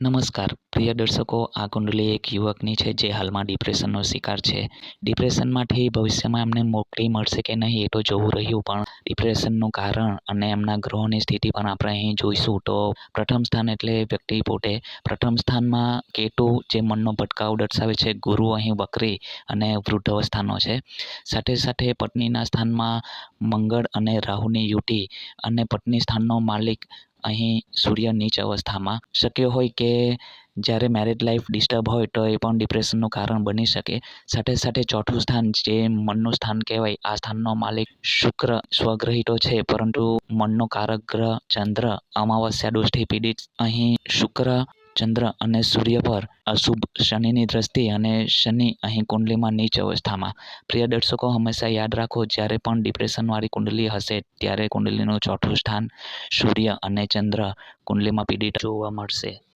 નમસ્કાર. પ્રિય દર્શકો, આ કુંડલી એક યુવકની છે જે હાલમાં ડિપ્રેશનનો શિકાર છે. ડિપ્રેશનમાંથી ભવિષ્યમાં એમને મોકલી મળશે કે નહીં એ તો જોવું રહ્યું, પણ ડિપ્રેશનનું કારણ અને એમના ગ્રહોની સ્થિતિ પણ આપણે અહીં જોઈશું. તો પ્રથમ સ્થાન એટલે વ્યક્તિ પોતે. પ્રથમ સ્થાનમાં કેતુ, જે મનનો ભટકાવ દર્શાવે છે, ગુરુ અહીં બકરી અને વૃદ્ધ અવસ્થાનો છે. સાથે સાથે પત્નીના સ્થાનમાં મંગળ અને રાહુની યુતિ અને પત્ની સ્થાનનો માલિક અહીં સૂર્ય નીચ અવસ્થામાં શક્ય હોય કે જ્યારે મેરેજ લાઈફ ડિસ્ટર્બ હોય તો એ પણ ડિપ્રેશનનું કારણ બની શકે. સાથે સાથે ચોથું સ્થાન જે મનનું સ્થાન કહેવાય, આ સ્થાનનો માલિક શુક્ર સ્વગ્રહી તો છે. પરંતુ મનનો કારક ગ્રહ ચંદ્ર, અમાવસ્યા દોષથી પીડિત અહીં શુક્ર ચંદ્ર અને સૂર્ય પર અશુભ શનિની દ્રષ્ટિ અને શનિ અહીં કુંડલીમાં નીચ અવસ્થામાં. પ્રિય દર્શકો, હંમેશા યાદ રાખો, જ્યારે પણ ડિપ્રેશનવાળી કુંડલી હશે, ત્યારે કુંડલીનું ચોથું સ્થાન સૂર્ય અને ચંદ્ર કુંડલીમાં પીડિત જોવા મળશે.